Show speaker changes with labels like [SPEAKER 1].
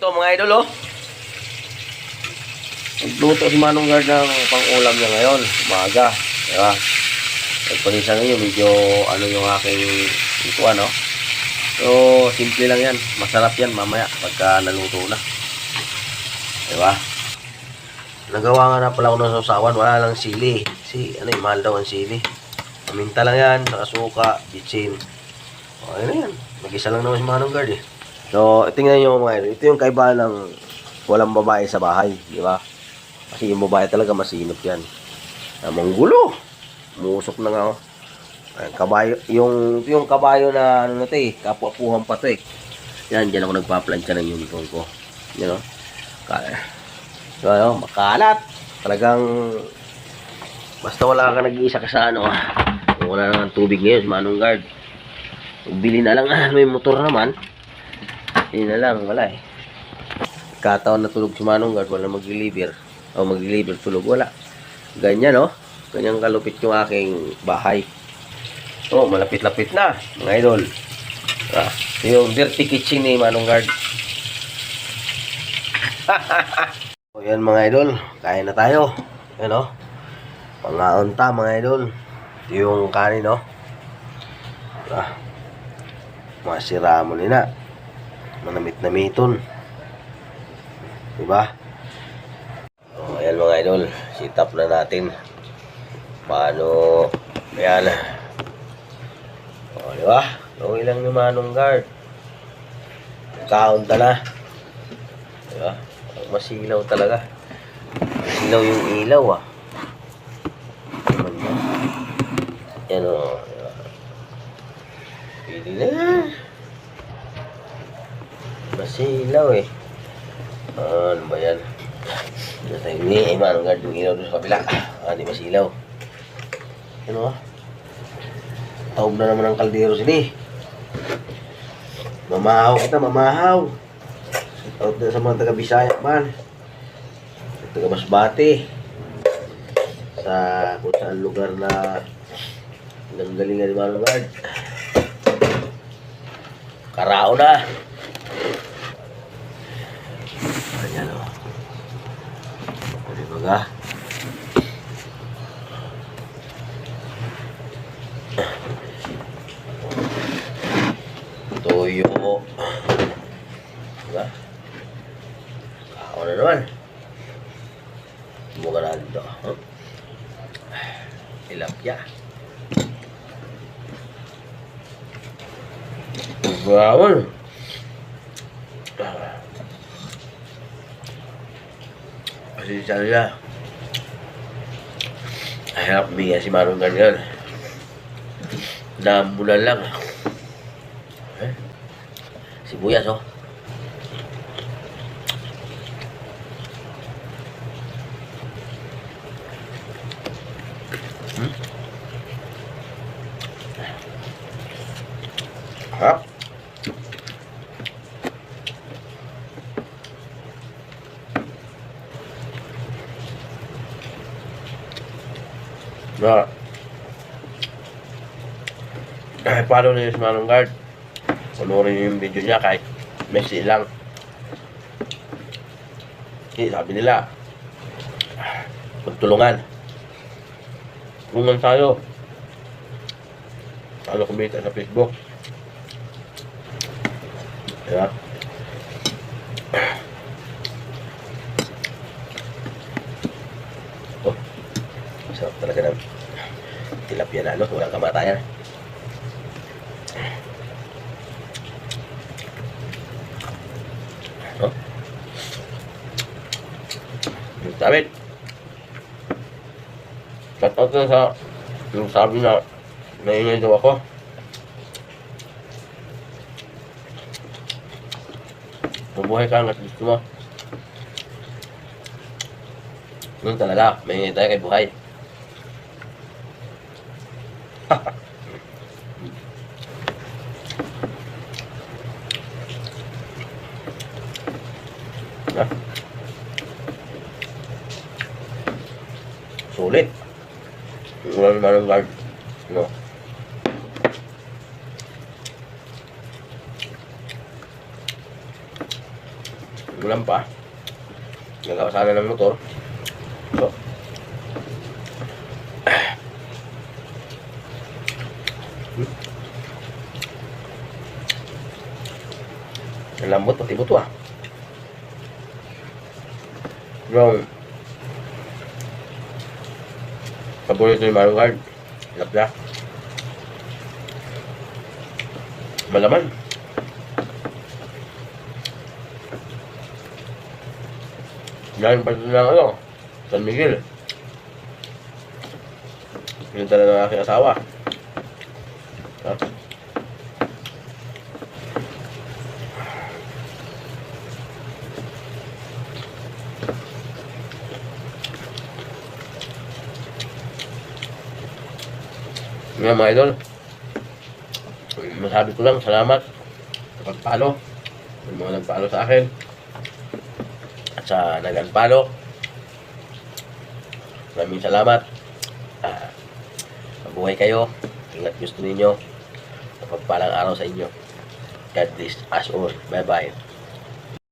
[SPEAKER 1] Ito mga idol oh. Nagluto si Manong Guard ng pang-ulam niya ngayon. Umaga. Diba? Nagpalisa ngayon, medyo ano yung aking ito ano. So, simple lang yan. Masarap yan mamaya pagka naluto na. Diba? Nagawa nga na pala ako ng sausawan. Wala lang sili. Si, ano yung mahal daw ang sili. Paminta lang yan. Saka suka, bitsin. Okay na yan. Mag-isa lang naman si Manong Guard eh. So, tingnan nyo mga idol. Ito yung kaibahan ng walang babae sa bahay. Di ba? Kasi yung babae talaga masinop yan. Namang gulo. Musok na nga. oh. Ayan, kabayo, yung, ito yung kabayo na ano na eh. Kapuapuhan pa ito eh. Yan, dyan ako nagpaplansya ng uniform ko. Yan o. Kaya. So, ano, makalat. Talagang basta wala ka nag-iisa ka sa ano ah. Wala nang tubig ngayon, Manong Guard. Bili na lang ah, may motor naman. Yun na lang, wala eh. Kataon na tulog si Manong Guard, wala mag-deliver. O mag-deliver, tulog, wala. Ganyan, no? Ganyan kalupit yung aking bahay. Oh, malapit-lapit na, mga idol. Ah, yung dirty kitchen ni Manong Guard. so, yan mga idol, kain na tayo. Yan, no? Pangaunta, mga idol. Ito yung kanin, no? Ah, masira mo nina manamit na miton. Diba? O ayan mga idol. Sit up na natin. Paano ayan. O diba? Okay lang ni Manong Guard kaunta na. Diba? Masilaw talaga. Masilaw yung ilaw ah yan o diba pwede na yan Masilaw eh. Ah, ano ba yan? Dito tayo ni eh, manong guard yung ilaw doon sa kabila. Ah, di masilaw. Ano ah? Taob na naman ang kaldero sini. Mamahaw kita, mamahaw. Out na sa mga taga Bisaya man. Taga Masbate. Sa kung saan lugar na nanggalingan ni Manong Guard. Karao na. Ayan o. Ano ba ga? Toyo. Diba? Ako na naman. Mukha na dito. Huh? Tilapia. Bawal. Kasi sabi niya, hirap bigyan si Marong ganyan. Naambulan lang. Eh? Sibuyas, oh. Hmm? Na. Kahit paano yung si Manong Guard. Panoorin niyo yung video niya kahit messy lang. Eh, sabi nila, magtulungan. Tulungan tayo. Ano kumita sa Facebook. Diba? Oh, sarap talaga ng tilapia na ano, walang kamatayan. Yung sabi, shout out na sa yung sabi na naingay daw ako. Mabuhay ka hanggat gusto mo. Ganun talaga, may tayo kay buhay. Sulit. Wala naman ang guard. No. Ulam pa. Nagawa ng motor. So, lambot pati buto ah. Yung paborito ni Mario Kart. Lapla. Malaman. Yan pa ng ano, San Miguel. Yun talaga ng aking asawa. Ah. Nga mga idol, masabi ko lang, salamat sa pagpalo. Yung mga nagpalo sa akin. At sa nag-unfollow. Maraming salamat. Ah, mabuhay kayo. Ingat gusto ninyo. Pagpalang araw sa inyo. God bless us all. Bye-bye.